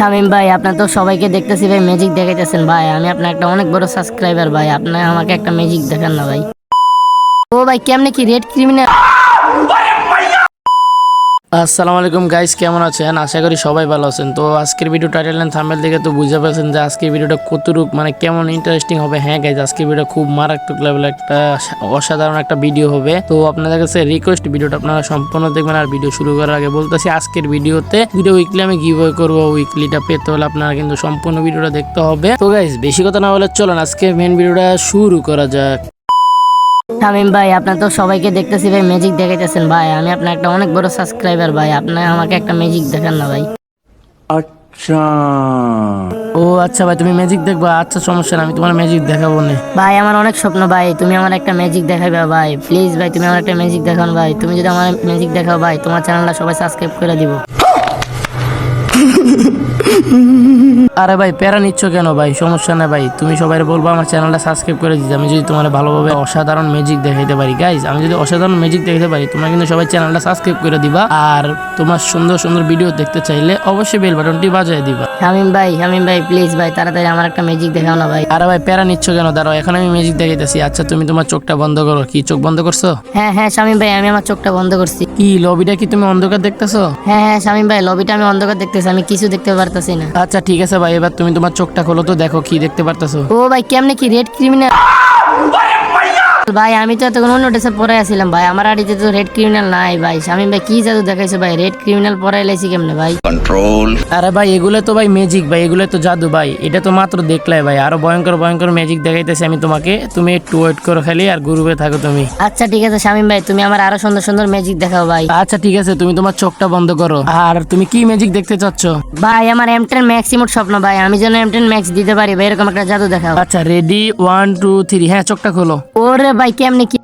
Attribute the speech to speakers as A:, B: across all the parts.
A: শামিম ভাই, আপনার তো সবাইকে দেখতেছি ভাই ম্যাজিক দেখাইতেছেন ভাই। আমি আপনার একটা অনেক বড় সাবস্ক্রাইবার ভাই, আপনি আমাকে একটা ম্যাজিক দেখান না ভাই। ও ভাই, কেমনে কি রেড ক্রিমিনাল
B: আসসালামু আলাইকুম গাইস কেমন আছেন? আশা করি সবাই ভালো আছেন। তো আজকের ভিডিও টাইটেল এন্ড থাম্বনেল দেখে তো বুঝতে পারছেন যে আজকের ভিডিওটা কতটুক মানে কেমন ইন্টারেস্টিং হবে। হ্যাঁ গাইস আজকের ভিডিও খুব মারাত্মক লেভেল একটা অসাধারণ একটা ভিডিও হবে। তো আপনাদের কাছে রিকোয়েস্ট ভিডিওটা আপনারা সম্পূর্ণ দেখবেন আর ভিডিও শুরু করার আগে বলতেছি, আজকের ভিডিওতে ভিডিও উইকলি আমি গিভ করব। উইকলিটা পেতে হলে আপনারা কিন্তু সম্পূর্ণ ভিডিওটা দেখতে হবে। তো গাইস বেশি কথা না বলে চলুন, আজকে মেন ভিডিওটা শুরু করা যাক।
A: তামিম ভাই আপনার তো সবাইকে দেখতেছি ভাই ম্যাজিক দেখাইতেছেন ভাই। আমি আপনার একটা অনেক বড় সাবস্ক্রাইবার ভাই আপনি আমাকে একটা ম্যাজিক দেখান না ভাই।
C: আচ্ছা।
B: ও আচ্ছা ভাই তুমি ম্যাজিক দেখবা? আচ্ছা সমস্যা না আমি তোমার ম্যাজিক দেখাবো না।
A: ভাই আমার অনেক স্বপ্ন ভাই তুমি আমার একটা ম্যাজিক দেখাবে ভাই। প্লিজ ভাই তুমি আমার একটা ম্যাজিক দেখান ভাই। তুমি যদি আমার ম্যাজিক দেখাও ভাই তোমার চ্যানেলটা সবাই সাবস্ক্রাইব করে দিব।
B: আরে ভাই প্যারা নিচ্ছ কেন ভাই? সমস্যা না ভাই। তুমি সবাই বলব আমার চ্যানেলটা সাবস্ক্রাইব করে দিতে। আমি যদি তোমার ভালোভাবে অসাধারণ ম্যাজিক দেখাইতে পারি গাইজ আমি যদি অসাধারণ ম্যাজিক দেখাতে পারি তোমরা কিন্তু সবাই চ্যানেলটা সাবস্ক্রাইব করে দিবা। আর তোমার সুন্দর সুন্দর ভিডিও দেখতে চাইলে অবশ্যই বেল বাটনটি বাজিয়ে দিবা।
A: শামিম ভাই শামিম ভাই প্লিজ ভাই তাড়াতাড়ি আমার একটা ম্যাজিক দেখাও না ভাই।
B: আরে ভাই প্যারা নিচ্ছ কেন? দাঁড়াও এখন আমি ম্যাজিক দেখাইতেছি। আচ্ছা তুমি তোমার চোখটা বন্ধ করো। কি চোখ বন্ধ করছ?
A: হ্যাঁ হ্যাঁ শামিম ভাই আমি আমার চোখটা বন্ধ করছি।
B: কি লবিটা কি তুমি অন্ধকার দেখতেছো?
A: হ্যাঁ হ্যাঁ শামিম ভাই লবিটা আমি অন্ধকার দেখতেছি। আমি কিছু দেখতে পারতাছি না।
B: আচ্ছা ঠিক আছে ভাই এবার তুমি তোমার চোখটা খোলো তো দেখো কি দেখতে পারতাছো।
A: ও ভাই কেমনে কি রেড ক্রিমিনাল ভাই আমি তো এতক্ষণ অন্য ড্রেসে পরে আসছিলাম ভাই। আমার আড়িতে তো রেড ক্রিমিনাল নাই ভাই। শামিম ভাই কি জাদু দেখাইছে ভাই? রেড ক্রিমিনাল পরে এলাইছি কেমনে ভাই?
B: কন্ট্রোল আরে ভাই এগুলো তো ভাই ম্যাজিক ভাই এগুলো তো জাদু ভাই। এটা তো মাত্র দেখলে ভাই। আরও ভয়ঙ্কর ভয়ঙ্কর ম্যাজিক দেখাইতেছি আমি তোমাকে। তুমি একটু ওয়েট করো খালি আর গ্রুপে থাকো তুমি।
A: আচ্ছা ঠিক আছে শামিম ভাই তুমি আমার আরও সুন্দর সুন্দর ম্যাজিক দেখাও ভাই।
B: আচ্ছা ঠিক আছে তুমি তোমার চোখটা বন্ধ করো। আর তুমি কি ম্যাজিক দেখতে চাচ্ছ?
A: ভাই আমার এম টেন ম্যাক্স ইমোট স্বপ্ন ভাই। আমি যেন এম টেন ম্যাক্স দিতে পারি ভাই এরকম একটা জাদু দেখাও।
B: আচ্ছা রেডি ওয়ান টু থ্রি হ্যাঁ চোখটা খোলো।
A: ওরে ভাই কেমনে কি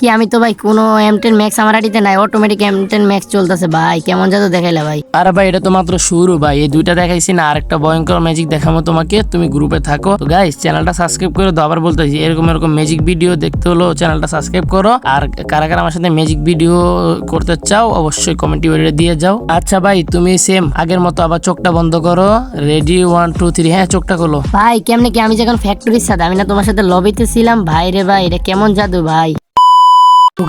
A: কি আমি তো ভাই কোনো এম টেন ম্যাক্স আমার আড়িতে নাই অটোমেটিক এম টেন ম্যাক্স চলতেছে ভাই কেমন জাদু দেখাইলা ভাই।
B: আরে ভাই এটা তো মাত্র শুরু ভাই এই দুইটা দেখাইছি না আরেকটা ভয়ঙ্কর ম্যাজিক দেখাবো তোমাকে তুমি গ্রুপে থাকো। তো গাইস চ্যানেলটা সাবস্ক্রাইব করে দাও আবার বলতেছি এরকম এরকম ম্যাজিক ভিডিও দেখতে হলো চ্যানেলটা সাবস্ক্রাইব করো। আর কারা কারা আমার সাথে ম্যাজিক ভিডিও করতে চাও অবশ্যই কমেন্ট করে দিয়ে যাও। আচ্ছা ভাই তুমি সেম আগের মতো আবার চোখটা বন্ধ করো। রেডি ওয়ান টু থ্রি হ্যাঁ চোখটা খোলো।
A: ভাই কেমনে কি আমি যখন ফ্যাক্টরির সাথে আমি না তোমার সাথে লবিতে ছিলাম ভাই রে ভাই এটা কেমন জাদু ভাই?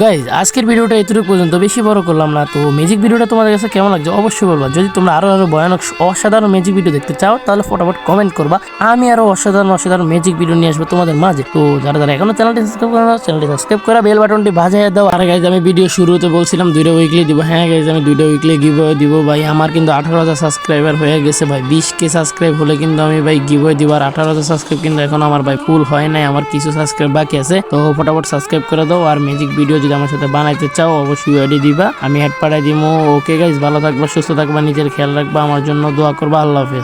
B: গাইজ আজকের ভিডিওটা এতটুকু পর্যন্ত। বেশি বড় করলাম না, তো ম্যাজিক ভিডিওটা তোমাদের কাছে কেমন লাগছে অবশ্যই বলবা। যদি তোমরা আরও আরও ভয়ানক, অসাধারণ ম্যাজিক ভিডিও দেখতে চাও, তাহলে ফটাফট কমেন্ট করবা। আমি আরও অসাধারণ অসাধারণ ম্যাজিক ভিডিও নিয়ে আসব তোমাদের মাঝে। তো যারা যারা এখনও চ্যানেলটি সাবস্ক্রাইব করো চ্যানেলটি সাবস্ক্রাইব করা বেল বাটনটি বাজিয়ে দাও। আর গাইজ আমি ভিডিও শুরুতে বলছিলাম দুইটা উইকলি দিব। হ্যাঁ গাইজ আমি দুইটা উইকলি গিভ দিব। ভাই, আমার কিন্তু আঠারো হাজার সাবস্ক্রাইবার হয়ে গেছে ভাই। বিশ কে সাবস্ক্রাইব হলে কিন্তু আমি ভাই গিভ দিব। আর আঠারো হাজার সাবস্ক্রাইব কিন্তু এখন আমার ভাই ফুল হয় নাই, আমার কিছু সাবস্ক্রাইব বাকি আছে। তো ফটাফট সাবস্ক্রাইব করে দাও। আর ম্যাজিক ভিডিও যদি আমার সাথে বানাইতে চাও, অবশ্যই অডি দিবা। আমি হেড পাঠাই দিব ওকে গাইজ ভালো থাকবা, সুস্থ থাকবা, নিজের খেয়াল রাখবা। আমার জন্য দোয়া করবা। আল্লাহ হাফেজ।